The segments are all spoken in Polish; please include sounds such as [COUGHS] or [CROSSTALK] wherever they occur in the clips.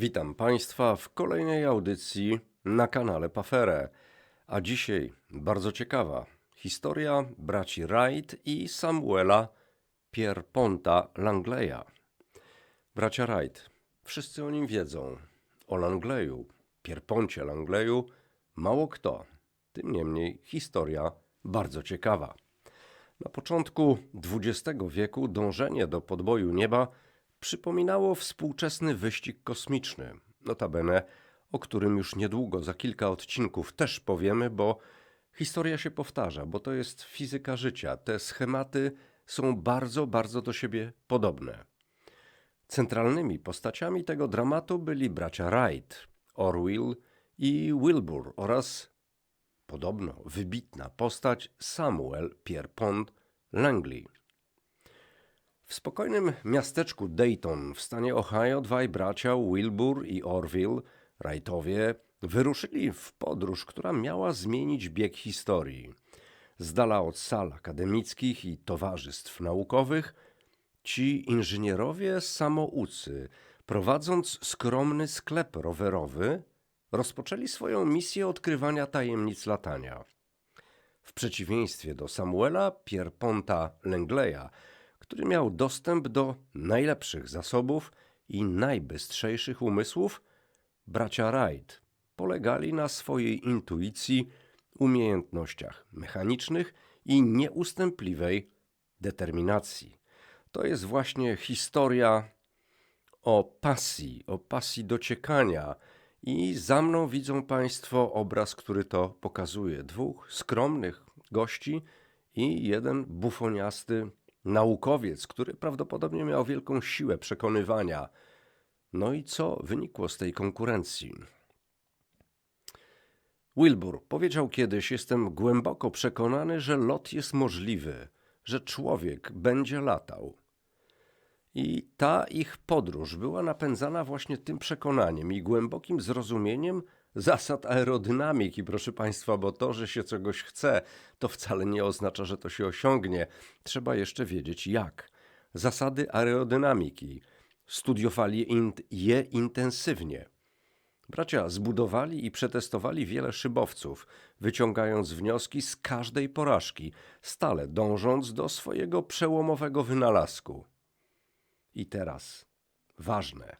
Witam Państwa w kolejnej audycji na kanale Pafere. A dzisiaj bardzo ciekawa historia braci Wright i Samuela Pierponta Langleya. Bracia Wright, wszyscy o nim wiedzą. O Langleyu, Pierponcie Langleyu, mało kto. Tym niemniej historia bardzo ciekawa. Na początku XX wieku dążenie do podboju nieba przypominało współczesny wyścig kosmiczny. Notabene, o którym już niedługo, za kilka odcinków też powiemy, bo historia się powtarza, bo to jest fizyka życia. Te schematy są bardzo, bardzo do siebie podobne. Centralnymi postaciami tego dramatu byli bracia Wright, Orville i Wilbur oraz podobno wybitna postać Samuel Pierpont Langley. W spokojnym miasteczku Dayton w stanie Ohio dwaj bracia Wilbur i Orville, Wrightowie, wyruszyli w podróż, która miała zmienić bieg historii. Z dala od sal akademickich i towarzystw naukowych, ci inżynierowie samoucy, prowadząc skromny sklep rowerowy, rozpoczęli swoją misję odkrywania tajemnic latania. W przeciwieństwie do Samuela Pierponta Langleya, który miał dostęp do najlepszych zasobów i najbystrzejszych umysłów, bracia Wright polegali na swojej intuicji, umiejętnościach mechanicznych i nieustępliwej determinacji. To jest właśnie historia o pasji, o pasji dociekania. I za mną widzą Państwo obraz, który to pokazuje. Dwóch skromnych gości i jeden bufoniasty naukowiec, który prawdopodobnie miał wielką siłę przekonywania. No i co wynikło z tej konkurencji? Wilbur powiedział kiedyś: Jestem głęboko przekonany, że lot jest możliwy, że człowiek będzie latał. I ta ich podróż była napędzana właśnie tym przekonaniem i głębokim zrozumieniem zasad aerodynamiki, proszę Państwa, bo to, że się czegoś chce, to wcale nie oznacza, że to się osiągnie. Trzeba jeszcze wiedzieć jak. Zasady aerodynamiki. Studiowali je intensywnie. Bracia zbudowali i przetestowali wiele szybowców, wyciągając wnioski z każdej porażki, stale dążąc do swojego przełomowego wynalazku. I teraz, ważne,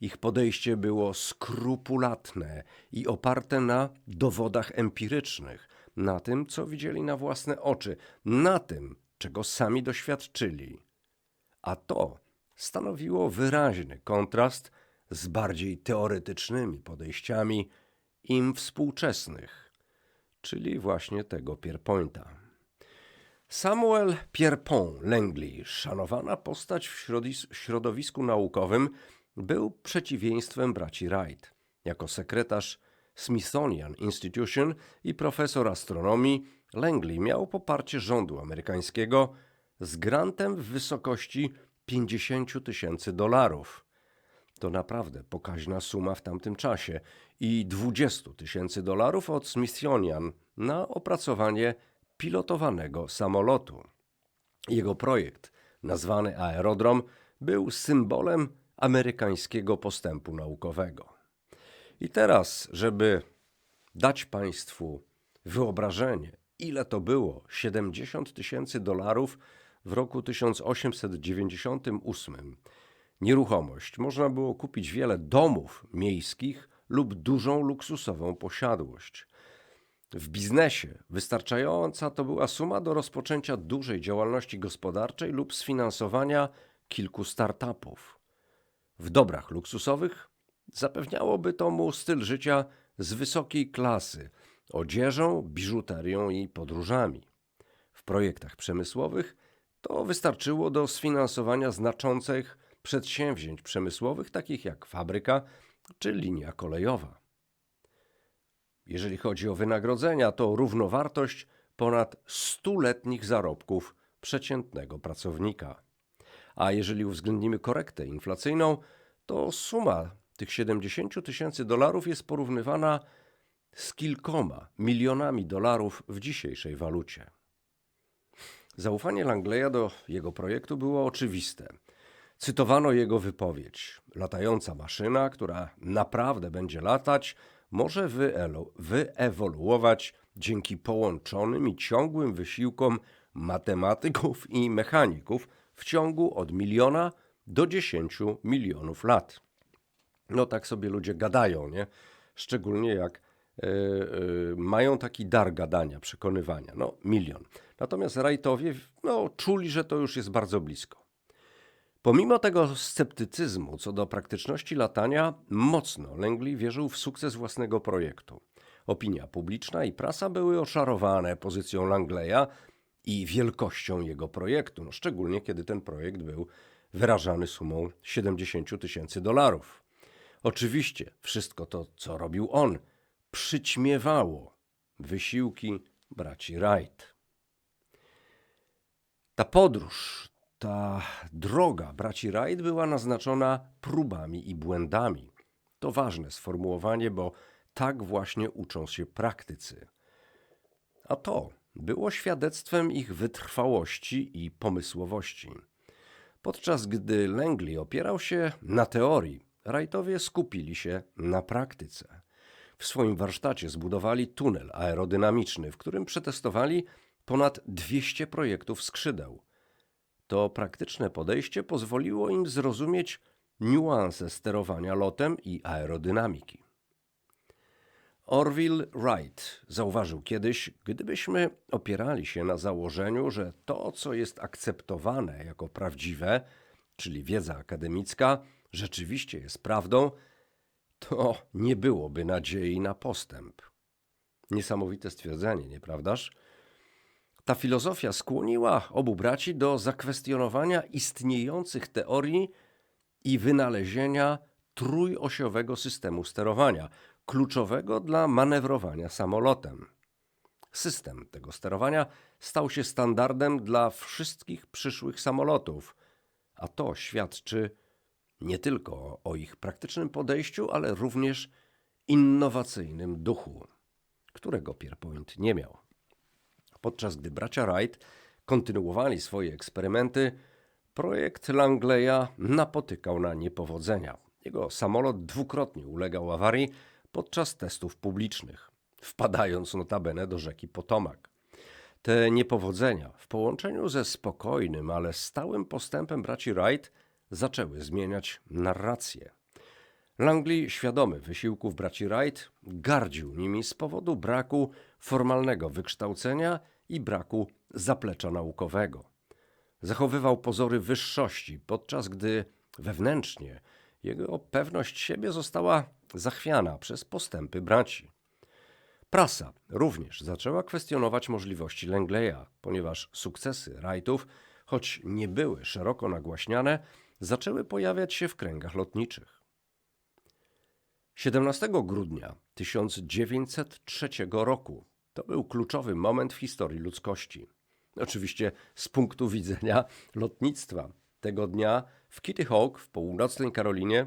ich podejście było skrupulatne i oparte na dowodach empirycznych, na tym, co widzieli na własne oczy, na tym, czego sami doświadczyli. A to stanowiło wyraźny kontrast z bardziej teoretycznymi podejściami im współczesnych, czyli właśnie tego Pierpointa. Samuel Pierpont Langley, szanowana postać w środowisku naukowym, był przeciwieństwem braci Wright. Jako sekretarz Smithsonian Institution i profesor astronomii, Langley miał poparcie rządu amerykańskiego z grantem w wysokości 50 tysięcy dolarów. To naprawdę pokaźna suma w tamtym czasie i 20 tysięcy dolarów od Smithsonian na opracowanie pilotowanego samolotu. Jego projekt, nazwany Aerodrom, był symbolem amerykańskiego postępu naukowego. I teraz, żeby dać Państwu wyobrażenie, ile to było 70 tysięcy dolarów w roku 1898. Nieruchomość można było kupić wiele domów miejskich lub dużą luksusową posiadłość. W biznesie wystarczająca to była suma do rozpoczęcia dużej działalności gospodarczej lub sfinansowania kilku startupów. W dobrach luksusowych zapewniałoby to mu styl życia z wysokiej klasy, odzieżą, biżuterią i podróżami. W projektach przemysłowych to wystarczyło do sfinansowania znaczących przedsięwzięć przemysłowych, takich jak fabryka czy linia kolejowa. Jeżeli chodzi o wynagrodzenia, to równowartość ponad stuletnich zarobków przeciętnego pracownika. A jeżeli uwzględnimy korektę inflacyjną, to suma tych 70 tysięcy dolarów jest porównywana z kilkoma milionami dolarów w dzisiejszej walucie. Zaufanie Langleya do jego projektu było oczywiste. Cytowano jego wypowiedź: Latająca maszyna, która naprawdę będzie latać, może wyewoluować dzięki połączonym i ciągłym wysiłkom matematyków i mechaników w ciągu od miliona do dziesięciu milionów lat. No tak sobie ludzie gadają, nie? Szczególnie jak e, e, mają taki dar gadania, przekonywania. No, milion. Natomiast Wrightowie no, czuli, że to już jest bardzo blisko. Pomimo tego sceptycyzmu co do praktyczności latania, mocno Langley wierzył w sukces własnego projektu. Opinia publiczna i prasa były oczarowane pozycją Langleya i wielkością jego projektu, no, szczególnie kiedy ten projekt był wyrażany sumą 70 tysięcy dolarów. Oczywiście wszystko to, co robił on, przyćmiewało wysiłki braci Wright. Ta podróż, ta droga braci Wright była naznaczona próbami i błędami. To ważne sformułowanie, bo tak właśnie uczą się praktycy. A to było świadectwem ich wytrwałości i pomysłowości. Podczas gdy Langley opierał się na teorii, Wrightowie skupili się na praktyce. W swoim warsztacie zbudowali tunel aerodynamiczny, w którym przetestowali ponad 200 projektów skrzydeł. To praktyczne podejście pozwoliło im zrozumieć niuanse sterowania lotem i aerodynamiki. Orville Wright zauważył kiedyś, gdybyśmy opierali się na założeniu, że to, co jest akceptowane jako prawdziwe, czyli wiedza akademicka, rzeczywiście jest prawdą, to nie byłoby nadziei na postęp. Niesamowite stwierdzenie, nieprawdaż? Ta filozofia skłoniła obu braci do zakwestionowania istniejących teorii i wynalezienia trójosiowego systemu sterowania, kluczowego dla manewrowania samolotem. System tego sterowania stał się standardem dla wszystkich przyszłych samolotów, a to świadczy nie tylko o ich praktycznym podejściu, ale również innowacyjnym duchu, którego Pierpoint nie miał. Podczas gdy bracia Wright kontynuowali swoje eksperymenty, projekt Langleya napotykał na niepowodzenia. Jego samolot dwukrotnie ulegał awarii podczas testów publicznych, wpadając notabene do rzeki Potomac. Te niepowodzenia w połączeniu ze spokojnym, ale stałym postępem braci Wright zaczęły zmieniać narrację. Langley, świadomy wysiłków braci Wright, gardził nimi z powodu braku formalnego wykształcenia i braku zaplecza naukowego. Zachowywał pozory wyższości, podczas gdy wewnętrznie jego pewność siebie została zachwiana przez postępy braci. Prasa również zaczęła kwestionować możliwości Langleya, ponieważ sukcesy Wrightów, choć nie były szeroko nagłaśniane, zaczęły pojawiać się w kręgach lotniczych. 17 grudnia 1903 roku to był kluczowy moment w historii ludzkości. Oczywiście z punktu widzenia lotnictwa. Tego dnia w Kitty Hawk w północnej Karolinie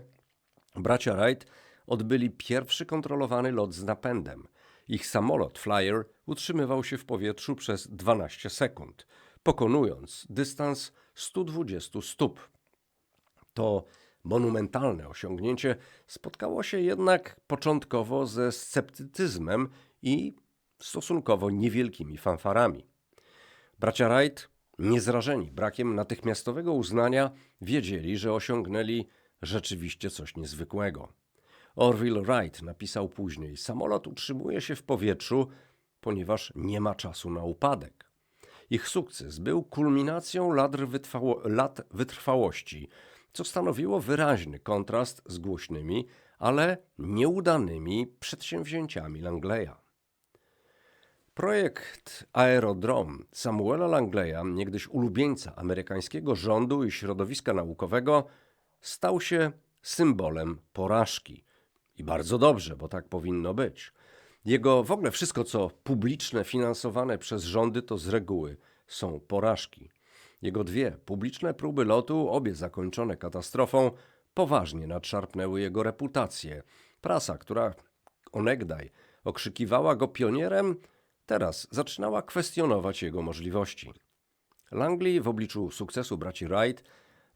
bracia Wright odbyli pierwszy kontrolowany lot z napędem. Ich samolot Flyer utrzymywał się w powietrzu przez 12 sekund, pokonując dystans 120 stóp. To monumentalne osiągnięcie spotkało się jednak początkowo ze sceptycyzmem i stosunkowo niewielkimi fanfarami. Bracia Wright, niezrażeni brakiem natychmiastowego uznania, wiedzieli, że osiągnęli rzeczywiście coś niezwykłego. Orville Wright napisał później: Samolot utrzymuje się w powietrzu, ponieważ nie ma czasu na upadek. Ich sukces był kulminacją lat, wytrwało, lat wytrwałości, co stanowiło wyraźny kontrast z głośnymi, ale nieudanymi przedsięwzięciami Langleya. Projekt Aerodrom Samuela Langleya, niegdyś ulubieńca amerykańskiego rządu i środowiska naukowego, stał się symbolem porażki. I bardzo dobrze, bo tak powinno być. Jego w ogóle wszystko, co publiczne, finansowane przez rządy, to z reguły są porażki. Jego dwie publiczne próby lotu, obie zakończone katastrofą, poważnie nadszarpnęły jego reputację. Prasa, która onegdaj okrzykiwała go pionierem, teraz zaczynała kwestionować jego możliwości. Langley w obliczu sukcesu braci Wright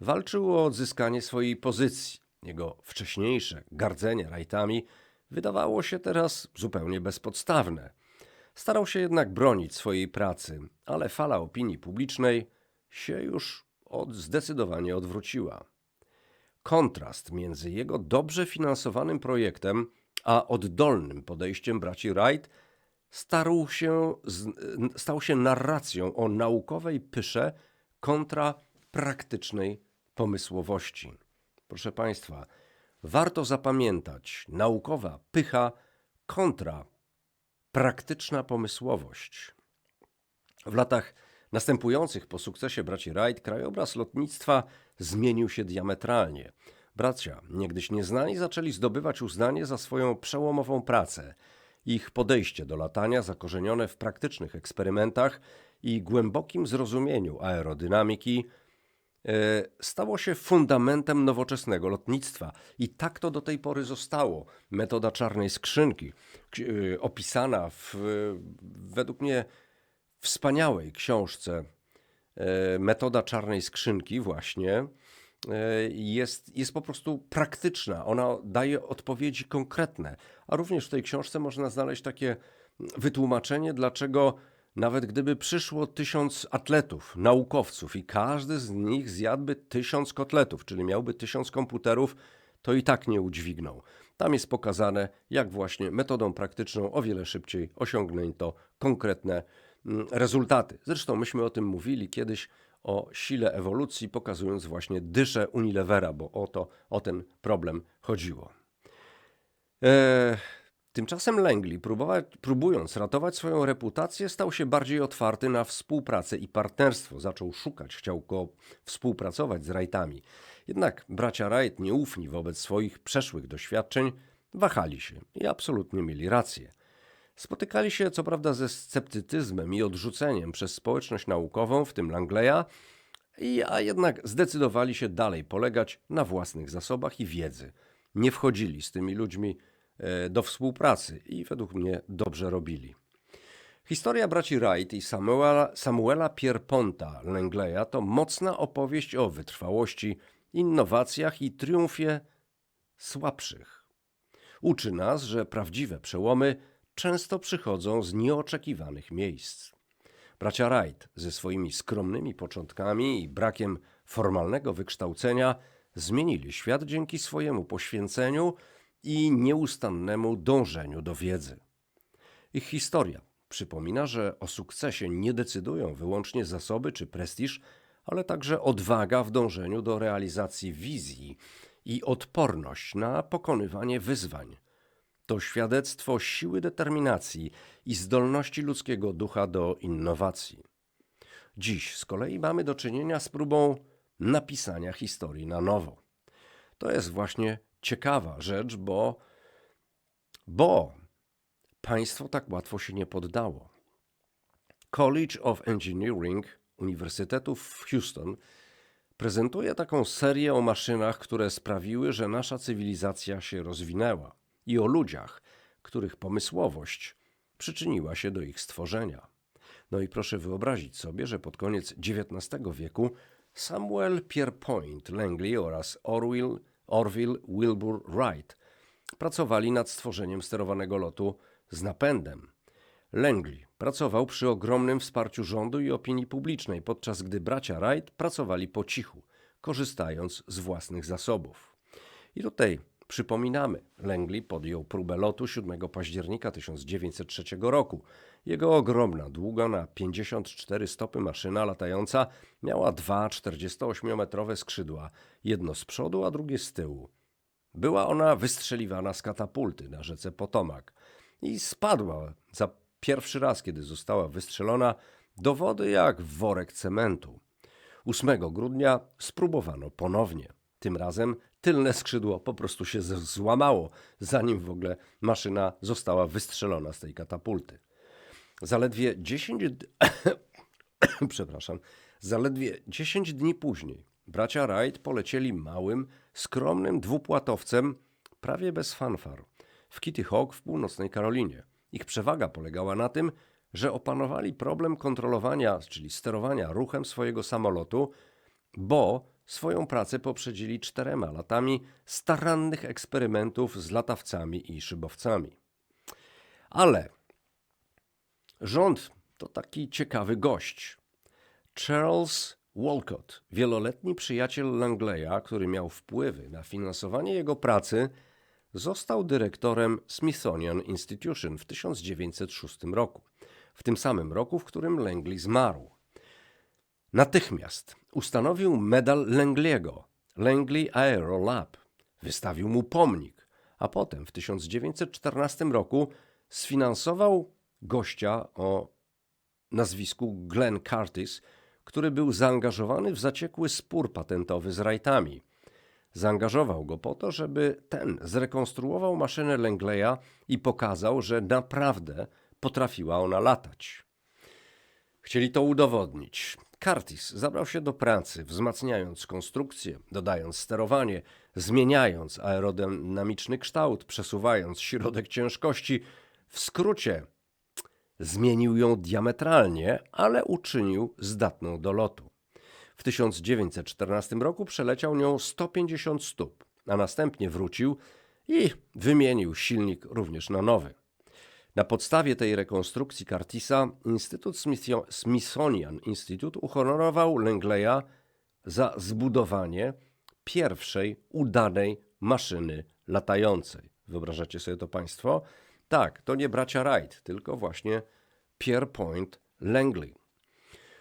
walczył o odzyskanie swojej pozycji. Jego wcześniejsze gardzenie rajtami wydawało się teraz zupełnie bezpodstawne. Starał się jednak bronić swojej pracy, ale fala opinii publicznej się już od, zdecydowanie odwróciła. Kontrast między jego dobrze finansowanym projektem a oddolnym podejściem braci Wright starł się, stał się narracją o naukowej pysze kontra praktycznej pomysłowości. Proszę Państwa, warto zapamiętać naukowa pycha kontra praktyczna pomysłowość. W latach następujących po sukcesie braci Wright krajobraz lotnictwa zmienił się diametralnie. Bracia, niegdyś nieznani, zaczęli zdobywać uznanie za swoją przełomową pracę. Ich podejście do latania, zakorzenione w praktycznych eksperymentach i głębokim zrozumieniu aerodynamiki, stało się fundamentem nowoczesnego lotnictwa. I tak to do tej pory zostało. Metoda czarnej skrzynki, e, opisana w, według mnie, wspaniałej książce e, Metoda czarnej skrzynki, właśnie, e, jest, jest po prostu praktyczna. Ona daje odpowiedzi konkretne. A również w tej książce można znaleźć takie wytłumaczenie, dlaczego nawet gdyby przyszło tysiąc atletów, naukowców i każdy z nich zjadłby tysiąc kotletów, czyli miałby tysiąc komputerów, to i tak nie udźwignął. Tam jest pokazane, jak właśnie metodą praktyczną o wiele szybciej osiągnięto konkretne mm, rezultaty. Zresztą myśmy o tym mówili kiedyś o sile ewolucji, pokazując właśnie dyszę Unilevera, bo o to, o ten problem chodziło. Eee, tymczasem Langley, próbując ratować swoją reputację, stał się bardziej otwarty na współpracę i partnerstwo. Zaczął szukać, chciał go współpracować z Wrightami. Jednak bracia Wright, nieufni wobec swoich przeszłych doświadczeń, wahali się i absolutnie mieli rację. Spotykali się co prawda ze sceptycyzmem i odrzuceniem przez społeczność naukową, w tym Langleya, i- a jednak zdecydowali się dalej polegać na własnych zasobach i wiedzy. Nie wchodzili z tymi ludźmi do współpracy i według mnie dobrze robili. Historia braci Wright i Samuela, Samuela Pierponta Langleya to mocna opowieść o wytrwałości, innowacjach i triumfie słabszych. Uczy nas, że prawdziwe przełomy często przychodzą z nieoczekiwanych miejsc. Bracia Wright ze swoimi skromnymi początkami i brakiem formalnego wykształcenia zmienili świat dzięki swojemu poświęceniu i nieustannemu dążeniu do wiedzy. Ich historia przypomina, że o sukcesie nie decydują wyłącznie zasoby czy prestiż, ale także odwaga w dążeniu do realizacji wizji i odporność na pokonywanie wyzwań. To świadectwo siły determinacji i zdolności ludzkiego ducha do innowacji. Dziś z kolei mamy do czynienia z próbą napisania historii na nowo. To jest właśnie ciekawa rzecz, bo, bo państwo tak łatwo się nie poddało. College of Engineering Uniwersytetu w Houston prezentuje taką serię o maszynach, które sprawiły, że nasza cywilizacja się rozwinęła i o ludziach, których pomysłowość przyczyniła się do ich stworzenia. No i proszę wyobrazić sobie, że pod koniec XIX wieku Samuel Pierpont Langley oraz Orville, Orville Wilbur Wright pracowali nad stworzeniem sterowanego lotu z napędem. Langley pracował przy ogromnym wsparciu rządu i opinii publicznej, podczas gdy bracia Wright pracowali po cichu, korzystając z własnych zasobów. I tutaj przypominamy, Langley podjął próbę lotu 7 października 1903 roku. Jego ogromna, długa na 54 stopy maszyna latająca miała dwa 48-metrowe skrzydła, jedno z przodu, a drugie z tyłu. Była ona wystrzeliwana z katapulty na rzece Potomak i spadła za pierwszy raz, kiedy została wystrzelona do wody jak worek cementu. 8 grudnia spróbowano ponownie. Tym razem tylne skrzydło po prostu się złamało, zanim w ogóle maszyna została wystrzelona z tej katapulty. Zaledwie 10 d- [COUGHS] przepraszam, zaledwie 10 dni później bracia Wright polecieli małym, skromnym dwupłatowcem prawie bez fanfar w Kitty Hawk w północnej Karolinie. Ich przewaga polegała na tym, że opanowali problem kontrolowania, czyli sterowania ruchem swojego samolotu, bo swoją pracę poprzedzili czterema latami starannych eksperymentów z latawcami i szybowcami. Ale rząd to taki ciekawy gość. Charles Walcott, wieloletni przyjaciel Langleya, który miał wpływy na finansowanie jego pracy, został dyrektorem Smithsonian Institution w 1906 roku, w tym samym roku, w którym Langley zmarł. Natychmiast ustanowił medal Langley'ego, Langley Aero Lab, wystawił mu pomnik, a potem w 1914 roku sfinansował gościa o nazwisku Glenn Curtis, który był zaangażowany w zaciekły spór patentowy z Wrightami. Zaangażował go po to, żeby ten zrekonstruował maszynę Langleya i pokazał, że naprawdę potrafiła ona latać. Chcieli to udowodnić. Curtis zabrał się do pracy, wzmacniając konstrukcję, dodając sterowanie, zmieniając aerodynamiczny kształt, przesuwając środek ciężkości. W skrócie, zmienił ją diametralnie, ale uczynił zdatną do lotu. W 1914 roku przeleciał nią 150 stóp, a następnie wrócił i wymienił silnik również na nowy. Na podstawie tej rekonstrukcji Curtisa Instytut Smithsonian Institute uhonorował Langleya za zbudowanie pierwszej udanej maszyny latającej. Wyobrażacie sobie to Państwo? Tak, to nie bracia Wright, tylko właśnie Pierpoint Langley.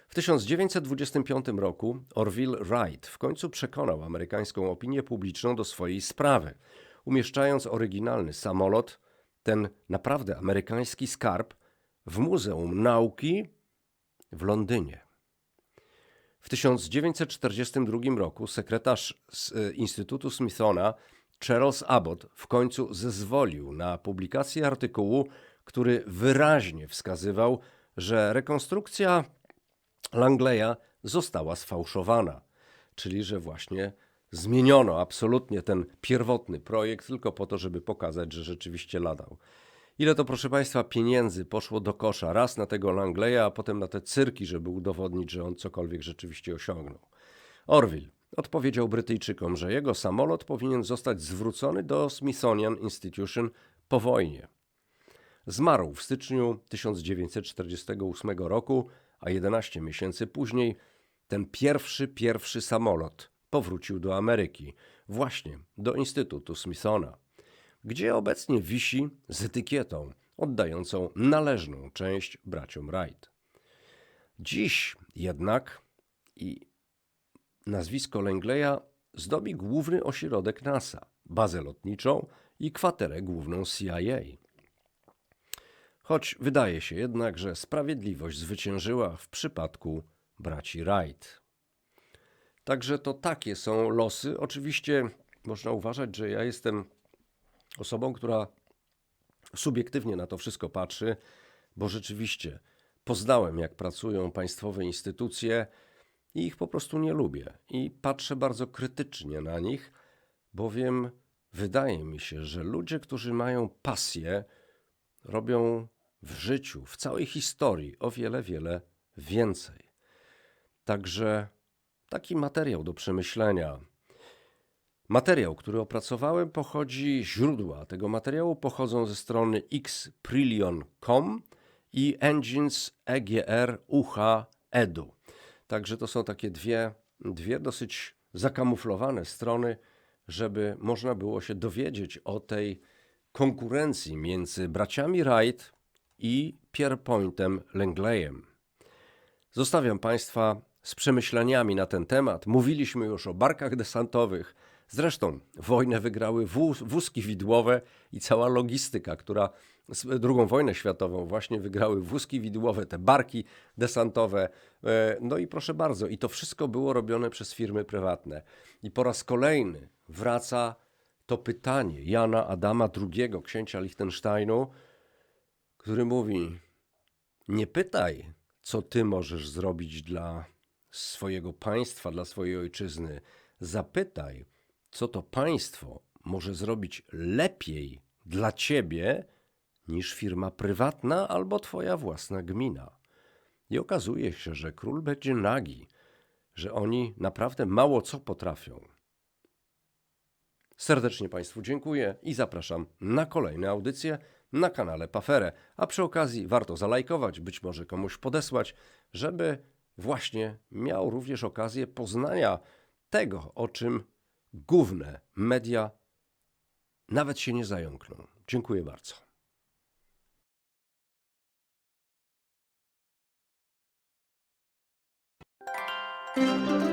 W 1925 roku Orville Wright w końcu przekonał amerykańską opinię publiczną do swojej sprawy, umieszczając oryginalny samolot, ten naprawdę amerykański skarb, w Muzeum Nauki w Londynie. W 1942 roku sekretarz e, Instytutu Smithsona Charles Abbott w końcu zezwolił na publikację artykułu, który wyraźnie wskazywał, że rekonstrukcja Langleya została sfałszowana, czyli że właśnie zmieniono absolutnie ten pierwotny projekt tylko po to, żeby pokazać, że rzeczywiście latał. Ile to, proszę Państwa, pieniędzy poszło do kosza raz na tego Langleya, a potem na te cyrki, żeby udowodnić, że on cokolwiek rzeczywiście osiągnął. Orville odpowiedział Brytyjczykom, że jego samolot powinien zostać zwrócony do Smithsonian Institution po wojnie. Zmarł w styczniu 1948 roku, a 11 miesięcy później ten pierwszy, pierwszy samolot powrócił do Ameryki, właśnie do Instytutu Smithsona, gdzie obecnie wisi z etykietą oddającą należną część braciom Wright. Dziś jednak i nazwisko Langleya zdobi główny ośrodek NASA, bazę lotniczą i kwaterę główną CIA. Choć wydaje się jednak, że sprawiedliwość zwyciężyła w przypadku braci Wright. Także to takie są losy. Oczywiście można uważać, że ja jestem osobą, która subiektywnie na to wszystko patrzy, bo rzeczywiście poznałem, jak pracują państwowe instytucje i ich po prostu nie lubię. I patrzę bardzo krytycznie na nich, bowiem wydaje mi się, że ludzie, którzy mają pasję, robią w życiu, w całej historii o wiele, wiele więcej. Także taki materiał do przemyślenia. Materiał, który opracowałem, pochodzi, źródła tego materiału pochodzą ze strony xprillion.com i engines EGR UH Edu. Także to są takie dwie, dwie dosyć zakamuflowane strony, żeby można było się dowiedzieć o tej konkurencji między braciami Wright i Pierpointem Langleyem. Zostawiam Państwa z przemyśleniami na ten temat. Mówiliśmy już o barkach desantowych. Zresztą wojnę wygrały wóz, wózki widłowe i cała logistyka, która drugą wojnę światową właśnie wygrały wózki widłowe, te barki desantowe. E, no i proszę bardzo, i to wszystko było robione przez firmy prywatne. I po raz kolejny wraca to pytanie Jana Adama II, księcia Liechtensteinu, który mówi: Nie pytaj, co ty możesz zrobić dla swojego państwa, dla swojej ojczyzny. Zapytaj, co to państwo może zrobić lepiej dla ciebie niż firma prywatna albo twoja własna gmina. I okazuje się, że król będzie nagi, że oni naprawdę mało co potrafią. Serdecznie Państwu dziękuję i zapraszam na kolejne audycje na kanale Pafere. A przy okazji warto zalajkować, być może komuś podesłać, żeby właśnie miał również okazję poznania tego, o czym główne media nawet się nie zająkną. Dziękuję bardzo. Thank